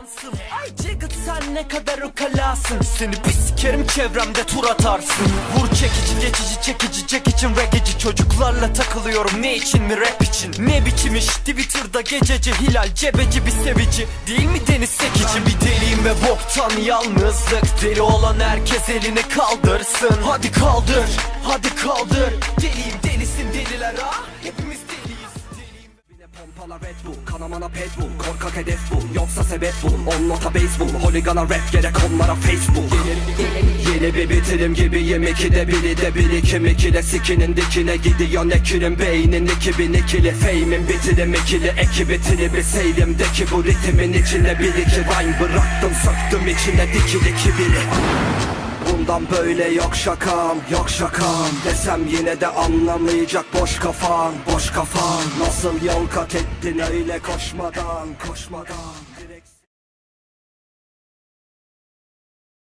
yansın. Ay Jagged sen ne kadar ukalasın. Seni bir sikerim çevremde tur atarsın. Vur çekici geçici çekici çek için regici Çocuklarla takılıyorum ne için mi? Rap için. Ne biçim iş? Twitter'da gececi Hilal cebeci bir sevici. Değil mi deniz sekici? Bir deliyim ve boktan yalnızlık. Deli olan herkes elini kaldırsın. Hadi kaldır hadi kaldır Yine pompala Red Bull, kanamana Pitbull Korkak hedef bul, yoksa sebep bul On nota baseball, holigana rap gerek onlara Facebook Yeni, bir bitirim gibiyim ikide biri de birikim ikile Sikinin dikine gidiyor nekirin beynin 2002'li Fame'in bitirim ikili ekibi tribi Seyrimdeki bu ritmin içine bir iki Rhyme bıraktım söktüm içine dikili kibiri Bundan böyle yok şakam, yok şakam. Desem yine de anlamayacak boş kafan, boş kafan Nasıl yol kat ettin öyle koşmadan, koşmadan